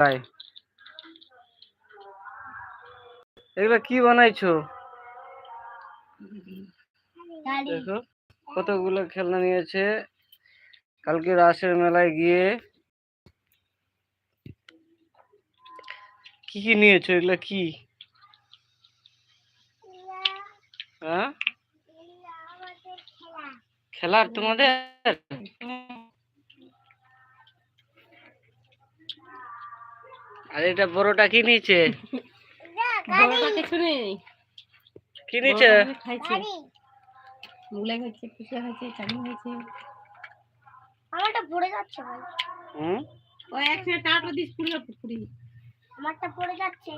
ভাই এগুলা কি বানাইছো? দেখো কতগুলো খেলনা নিয়েছে। কালকে রাসের মেলায় গিয়ে কি কি নিয়েছো? এগুলা কি? হ্যাঁ? খেলার তোমাদের? আর এটা বড়টা কি নিয়েছে? বড়টা কিছু নেই। কি নিয়েছে? খাইছে। মুলা খাইছে পিঠা খাইছে চাটনি খাইছে। আমারটা পড়ে যাচ্ছে ভাই। হুম? ওই একসাথে টাটা দিস পুরি পুরি আমারটা পড়ে যাচ্ছে।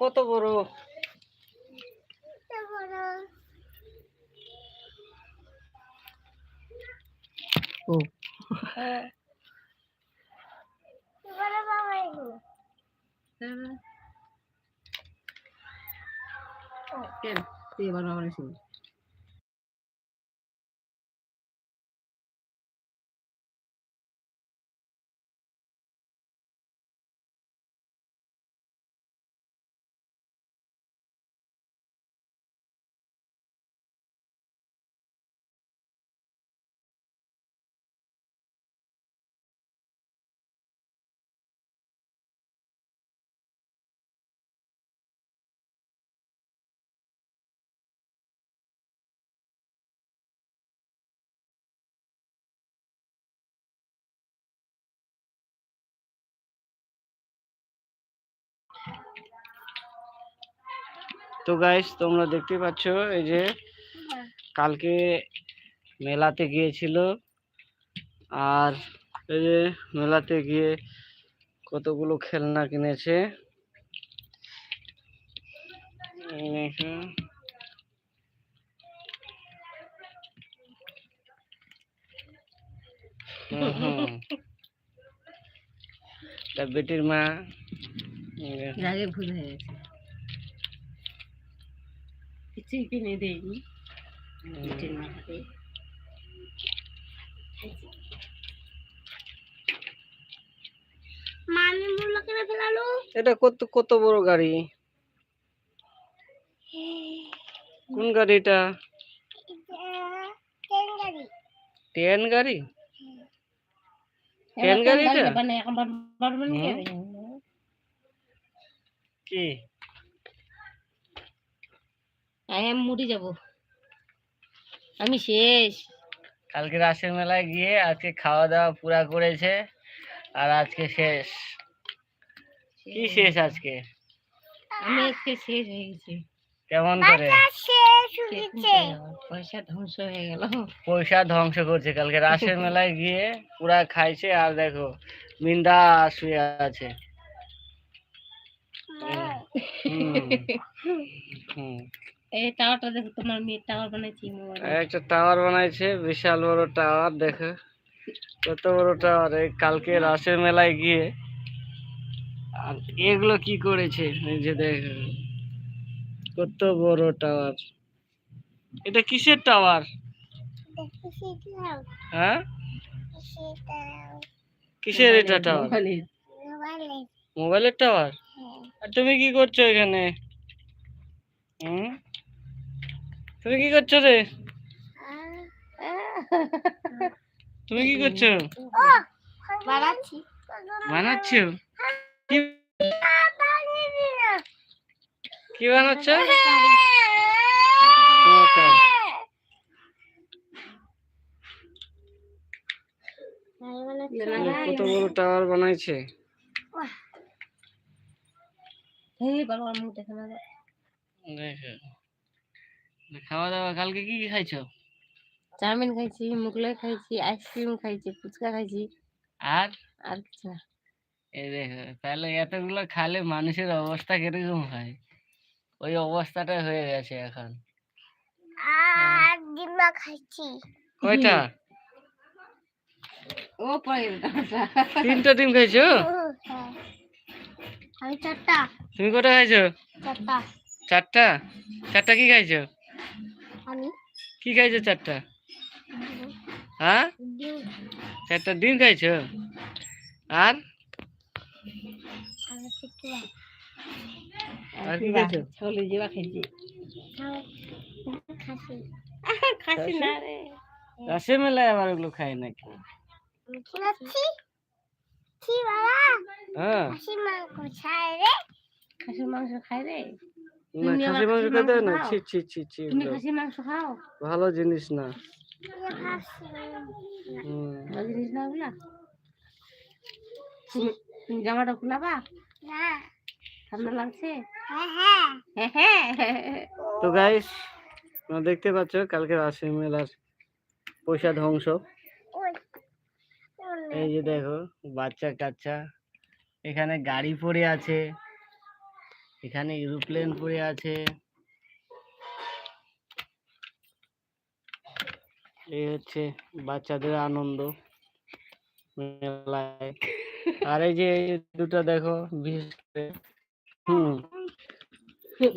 কত বড়? এত বড়। ও হ্যাঁ। কি বলে বাবা এগুলো? কেন তুই তো গাইস তোমরা দেখতে পাচ্ছ এই যে কালকে মেলাতে গিয়েছিল। আর এই যে মেলাতে গিয়ে কতগুলো খেলনা কিনেছে। তা বেটির মা ভুল হয়ে গেছে। কিছুই কিনে দেয়নি পেটের মাথাতে এটা কত কত বড় গাড়ি কোন গাড়ি এটা ট্রেন গাড়ি ট্রেন গাড়ি এটা মানে হুম। আমি মুড়ি যাব। আমি শেষ। কালকে রাসের মেলায় গিয়ে আজকে খাওয়া দাওয়া পুরা করেছে আর আজকে শেষ। কি শেষ। আজকে? আমি আজকে শেষ হয়ে গেছি। কেমন করে? হয়ে পয়সা ধ্বংস হয়ে গেল। পয়সা ধ্বংস করছে। কালকে রাসের মেলায় গিয়ে পুরা খাইছে আর দেখো মিন্দা শুয়ে আছে। এই টাওয়ারটা দেখো তোমার মেয়ের টাওয়ার বানাইছি একটা টাওয়ার বানাইছে বিশাল বড় টাওয়ার দেখো। কত বড় টাওয়ার এই কালকে রাসের মেলায় গিয়ে। আর এগুলো কি করেছে? এই যে দেখো। কত বড় টাওয়ার। এটা কিসের টাওয়ার? হ্যাঁ? কিসের এটা টাওয়ার? মোবাইলের টাওয়ার? আর তুমি কি করছ এখানে? হুম? তুমি কি করছ রে? তুমি কি করছ? বানাচ্ছি। বানাচ্ছো? কি বানাচ্ছো। কত বড় টাওয়ার বানাইছে? এই বাবা মুখ দেখে। না খাওয়া দাওয়া কালকে কি কি খাইছো? চাউমিন খাইছি মুগলাই খাইছি আইসক্রিম খাইছি ফুচকা খাইছি। আর? আর কিছু না। এই দেখো তাহলে এতগুলো খালে মানুষের অবস্থা কীরকম হয়? ওই অবস্থাটা হয়ে গেছে এখন। আর ডিমা খাইছি। কয়টা? ও পরে তিনটা ডিম খাইছো? হ্যাঁ। আমি চারটা। তুমি কটা খাইছো? চারটা। চারটা? চারটা কি খাইছো? আমি। কি খাইছো চারটা? হ্যাঁ? চারটা ডিম খাইছো? আর? কি খাইছো? জিবা খাইছি খাসি। খাসি না রে। রাসের মেলায় আবার ওগুলো খাই নাকি? ছি বাবা হ্যাঁ খাসি মাংস খায় রে খাসির মাংস খাই রে না তুমি খাসি মাংস খাসির খেতে না ছি ছি ছি ছি তুমি খাসির মাংস খাও ভালো জিনিস না হুম। ভালো জিনিস না ওগুলা তুমি- জামাটা খুলাবা না ঠান্ডা লাগছে হ্যাঁ হ্যাঁ হ্যাঁ হ্যাঁ তো গাইস তোমরা দেখতে পাচ্ছ কালকে রাসের মেলার পয়সা ধ্বংস এই যে দেখো বাচ্চা কাচ্চা এখানে গাড়ি পড়ে আছে। এখানে এরোপ্লেন পড়ে আছে। এই হচ্ছে বাচ্চাদের আনন্দ মেলায়। আর এই যে দুটো দেখো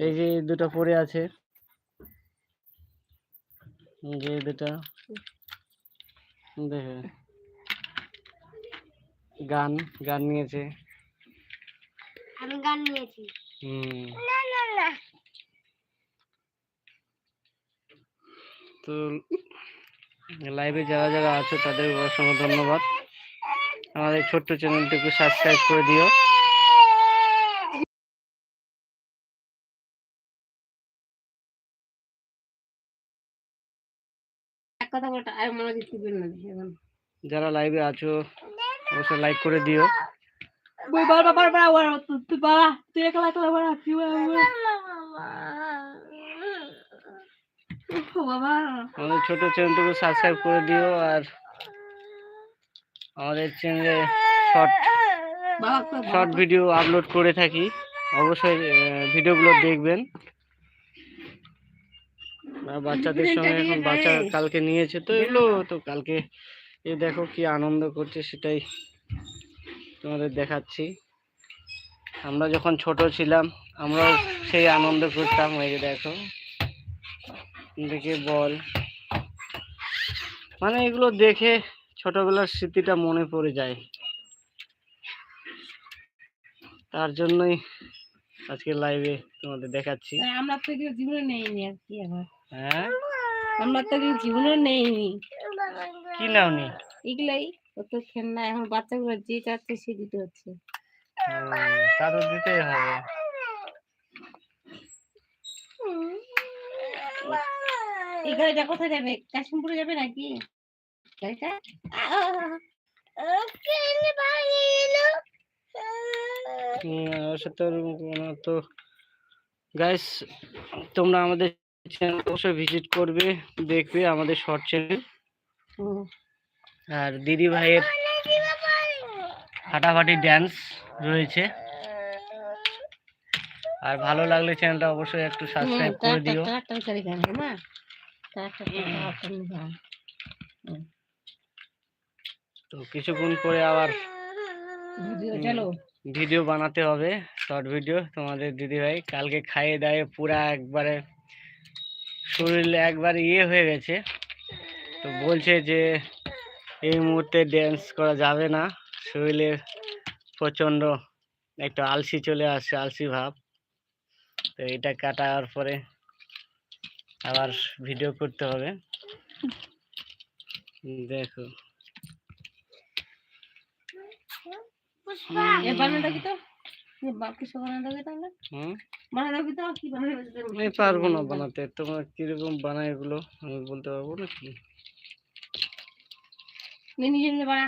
এই যে দুটো পড়ে আছে। যে দুটো, দেখো। গান গান নিয়েছে। আমি গান নিয়েছি। হুম। না না না তো লাইভে যারা যারা আছো তাদের অসংখ্য ধন্যবাদ। আমাদের ছোট্ট চ্যানেলটিকে সাবস্ক্রাইব করে দিও। কথা বলটা আর মনে না এখন যারা লাইভে আছো অবশ্যই লাইক করে দিও। আমাদের ছোট চ্যানেলটিকে সাবস্ক্রাইব করে দিও আর আমাদের চ্যানেলে শর্ট শর্ট ভিডিও আপলোড করে থাকি। অবশ্যই ভিডিওগুলো দেখবেন। বাচ্চাদের সঙ্গে এখন বাচ্চা কালকে নিয়েছে তো এগুলো তো কালকে এ দেখো কি আনন্দ করছে সেটাই তোমাদের দেখাচ্ছি। আমরা যখন ছোট ছিলাম আমরাও সেই আনন্দ করতাম এই যে দেখো। দেখে বল। মানে এগুলো দেখে ছোটবেলার স্মৃতিটা মনে পড়ে যায়। তার জন্যই আজকে লাইভে তোমাদের দেখাচ্ছি। আমরা তো কেউ জীবনে নেইনি আর কি আবার। হ্যাঁ? আমরা তো কেউ জীবনে নেইনি। কি নাওনি এগুলাই কত খেলনা এখন বাচ্চাগুলো যে চাচ্ছে সে দিতে হচ্ছে। তা তো দিতেই হবে। এই গাড়িটা কোথায় যাবে? কাশিমপুরে যাবে নাকি? গাড়িটা? তো গাইস তোমরা আমাদের চ্যানেল অবশ্যই ভিজিট করবে দেখবে আমাদের শর্ট চ্যানেল। আর দিদি ভাইয়ের ফাটাফাটি ড্যান্স রয়েছে আর ভালো লাগলে চ্যানেলটা অবশ্যই একটু সাবস্ক্রাইব করে দিও তো কিছুক্ষণ পরে আবার ভিডিও ভিডিও বানাতে হবে শর্ট ভিডিও তোমাদের দিদি ভাই কালকে খাইয়ে দায়ে পুরা একবারে শরীর একবার ইয়ে হয়ে গেছে তো বলছে যে এই মুহূর্তে ড্যান্স করা যাবে না। শরীরে প্রচণ্ড একটা আলসি চলে আসছে আলসি ভাব। তো এটা কাটার পরে আবার ভিডিও করতে হবে। দেখো। পারব না বানাতে। তোমরা কীরকম বানায় এগুলো আমি বলতে পারব না বানা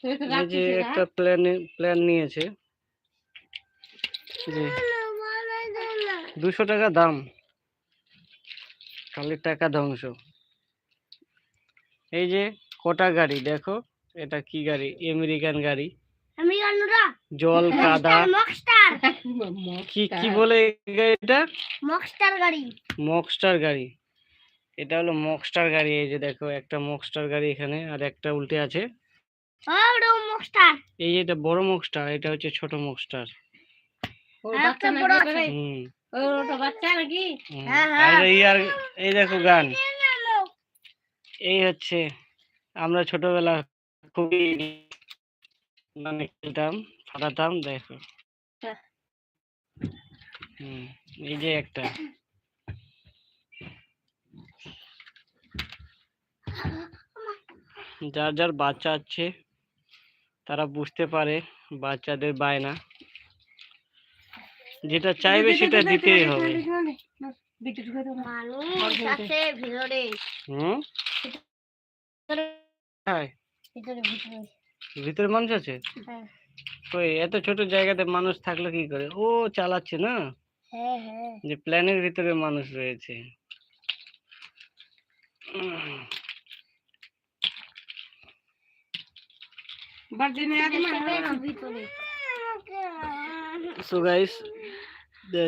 তুমি তো এই যে একটা প্ল্যান প্ল্যান নিয়েছে। যে দুশো টাকা দাম। খালি টাকা ধ্বংস। এই যে কোটা গাড়ি দেখো এটা কি গাড়ি? আমেরিকান গাড়ি। জল কাদা। কি কি বলে এই গাড়িটা? মক্সটার গাড়ি। মকস্টার গাড়ি। এটা হলো মকস্টার গাড়ি এই যে দেখো একটা মকস্টার গাড়ি এখানে আর একটা উল্টে আছে। এই যে এটা বড় মকস্টার এটা হচ্ছে ছোট মকস্টার হ্যাঁ, আর হ্যাঁ। এই আর এই দেখো গান। এই হচ্ছে আমরা ছোটবেলা খুবই মানে খেলতাম ফাটাতাম দেখো। হ্যাঁ। হুম এই যে একটা। যার যার বাচ্চা আছে তারা বুঝতে পারে বাচ্চাদের বায়না। যেটা চাইবে সেটা দিতেই হবে। ভিতরে। হ্যাঁ মানুষ আছে? হ্যাঁ। কই এত ছোট জায়গাতে মানুষ থাকল কি করে? ও চালাচ্ছে না? হ্যাঁ হ্যাঁ। যে প্ল্যানের ভিতরে মানুষ রয়েছে উম, ভিতরে সো গাইস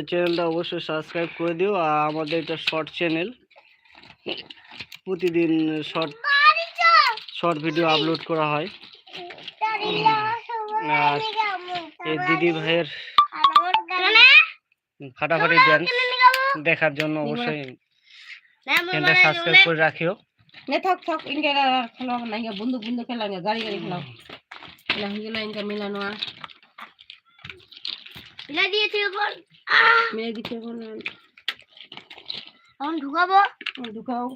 চ্যানেলটা অবশ্যই সাবস্ক্রাইব করে দিও আর আমাদের এটা শর্ট চ্যানেল প্রতিদিন শর্ট শর্ট ভিডিও আপলোড করা হয়। আর এই দিদি ভাইয়ের ফাটাফাটি ড্যান্স দেখার জন্য অবশ্যই চ্যানেলটা সাবস্ক্রাইব করে রাখিও। নে থাক থাক ইনকে খেলা না বন্দুক বন্দুক খেলা ইনকে গাড়ি গাড়ি খেলাও। হয়ে গেল ইনকে মিলানো আর মিলা দিয়েছি এখন মিলে দিচ্ছে এখন এখন ঢুকাবো ঢুকাও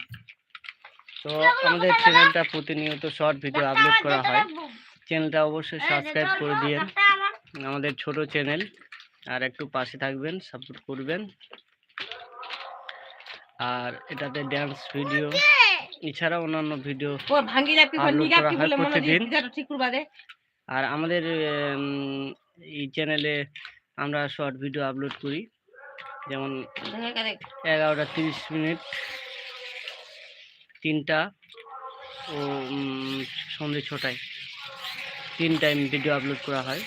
তো আমাদের চ্যানেলটা প্রতিনিয়ত শর্ট ভিডিও আপলোড করা হয়। চ্যানেলটা অবশ্যই সাবস্ক্রাইব করে দিয়েন। আমাদের ছোট চ্যানেল আর একটু পাশে থাকবেন সাপোর্ট করবেন। আর এটাতে ড্যান্স ভিডিও এছাড়া অন্যান্য ভিডিও হয় প্রতিদিন। আর আমাদের এই চ্যানেলে আমরা শর্ট ভিডিও আপলোড করি। যেমন এগারোটা তিরিশ মিনিট তিনটা ও সন্ধে ছটায়। তিন টাইম ভিডিও আপলোড করা হয়।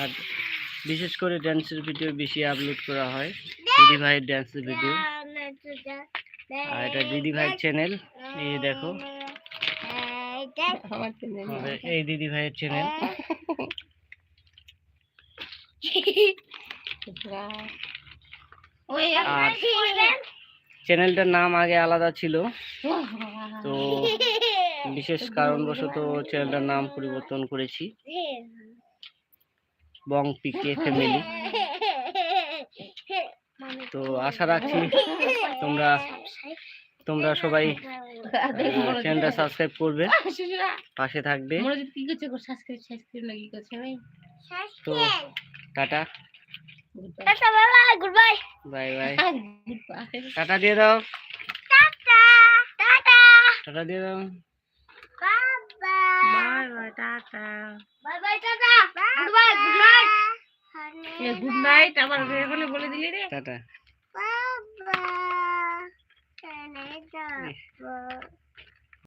আর বিশেষ করে ড্যান্সের ভিডিও বেশি আপলোড করা হয়। দিদি ভাইয়ের ড্যান্সের ভিডিও আর এটা দিদি ভাইয়ের চ্যানেল এই দেখো। আমার চ্যানেল আমাদের এই দিদি ভাইয়ের চ্যানেল চ্যানেলটার নাম আগে আলাদা ছিল। তো বিশেষ কারণবশত চ্যানেলটার নাম পরিবর্তন করেছি। Bong PK family. তো আশা রাখছি তোমরা তোমরা সবাই চ্যানেলটা সাবস্ক্রাইব করবে। পাশে থাকবে। মনোজিৎ কি করছে সাবস্ক্রাইব সাবস্ক্রাইব করছে ভাই? তো tata. Good bye. Bye bye. Good bye. Tata দিয়ে দাও। Tata tata. টাটা দিয়ে দাও। Bye bye. Tata. Bye bye tata. Good bye good night good night. আমার এখনই বলে দিলি রে। টাটা। বাবা 奶奶的我